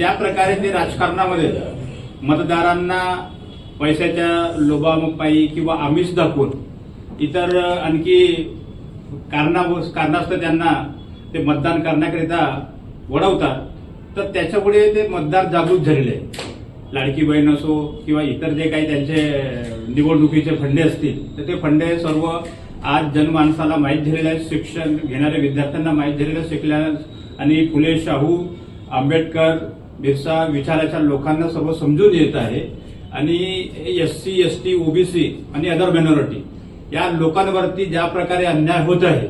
ज्या प्रकारे ते राजकारणामध्ये मतदारांना पैशाच्या लोभापायी किंवा आमिष दाखवून इतर आणखी कारणा कारणास्तव त्यांना ते मतदान करण्याकरिता वळवतात तर त्याच्यामुळे ते मतदार जागृत झालेले लाडकी बहीण असो किंवा इतर जे काही त्यांचे निवडणुकीचे फंडे असतील तर ते फंडे सर्व आज जनमानसाला माहीत झालेले आहेत. शिक्षण घेणाऱ्या विद्यार्थ्यांना माहीत झालेलं शिकल्या आणि फुले शाहू आंबेडकर बिरसा विचाराच्या लोकांना सर्व समजून येत आहे. आणि S C S T OBC आणि अदर मायनॉरिटी या लोकांवरती ज्या प्रकारे अन्याय होत आहे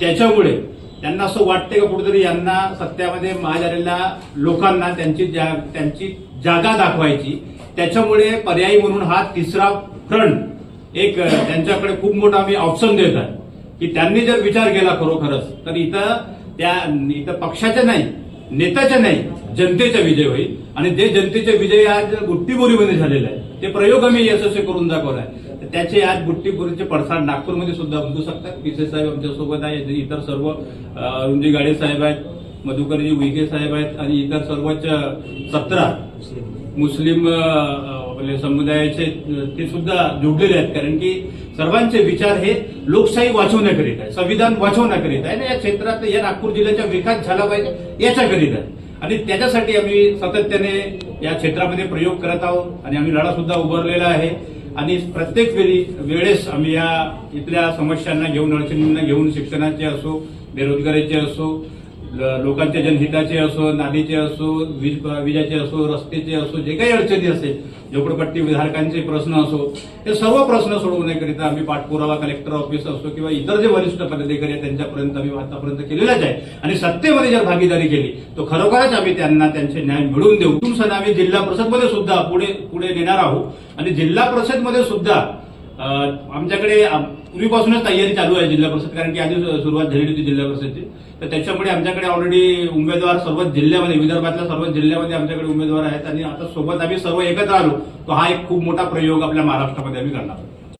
त्याच्यामुळे त्यांना असं वाटते का कुठेतरी यांना सत्यामध्ये माज आलेल्या लोकांना त्यांची जा- त्यांची जागा दाखवायची. त्याच्यामुळे पर्यायी म्हणून हा तिसरा फ्रंट एक त्यांच्याकडे खूप मोठा आम्ही ऑप्शन देत आहे. की त्यांनी जर विचार केला खरोखरच तर इथं त्या इथं पक्षाचे नाही नेत्याच्या नाही जनतेचा विजय होईल. आणि जे जनतेचा विजय आज बुट्टीबोरीमध्ये झालेला आहे ते प्रयोग आम्ही यशस्वी करून दाखवलाय तर त्याचे आज बुट्टीबोरीचे पडसाद नागपूरमध्ये सुद्धा उमजू शकतात. पिसे साहेब आमच्यासोबत आहे इतर सर्व अरुणजी गाडे साहेब आहेत मधुकरजी विखे साहेब आहेत आणि इतर सर्वच सतरा मुस्लिम आपल्या आपले समुदायाचे ते सुद्धा जोडलेले आहेत. कारण की सर्वांचे विचार हे लोकशाही वाचवण्याकरिता आहे संविधान वाचवण्याकरिता आहे. या क्षेत्रात या नागपूर जिल्ह्याचा विकास झाला पाहिजे याच्याकरिता आहे. आणि त्याच्यासाठी आम्ही सातत्याने या क्षेत्रामध्ये प्रयोग करत आहोत. आणि आम्ही लढा सुद्धा उभारलेला आहे. आणि प्रत्येक वेळी वेळेस आम्ही या इथल्या समस्यांना घेऊन अडचणींना घेऊन शिक्षणाचे असो बेरोजगारीचे असो लोकांच्या जनहिताचे असो नालीचे असो वीज विजाचे असो रस्त्याचे असो जे काही अडचणी असेल झोपडपट्टी विधारकांचे प्रश्न असो हे सर्व प्रश्न सोडवण्याकरिता आम्ही पाठपुरावा कलेक्टर ऑफिस असो किंवा इतर जे वरिष्ठ पदाधिकारी आहेत त्यांच्यापर्यंत आम्ही आतापर्यंत केलेलाच आहे. आणि सत्तेमध्ये जर भागीदारी केली तर खरोखरच आम्ही त्यांना त्यांचे न्याय मिळवून देऊ. तुम सण आम्ही जिल्हा परिषदमध्ये सुद्धा पुढे पुढे नेणार आहोत. आणि जिल्हा परिषदमध्ये सुद्धा आमच्याकडे पूर्वीपासूनच तयारी चालू आहे जिल्हा परिषद कारण की आधी सुरुवात झालेली होती जिल्हा परिषदची. तर त्याच्यामुळे आमच्याकडे ऑलरेडी उमेदवार सर्व जिल्ह्यामध्ये विदर्भातल्या सर्व जिल्ह्यामध्ये आमच्याकडे उमेदवार आहेत. आणि आता सोबत आम्ही सर्व एकत्र आलो. तो हा एक खूप मोठा प्रयोग आपल्या महाराष्ट्रामध्ये आम्ही करणार आहोत.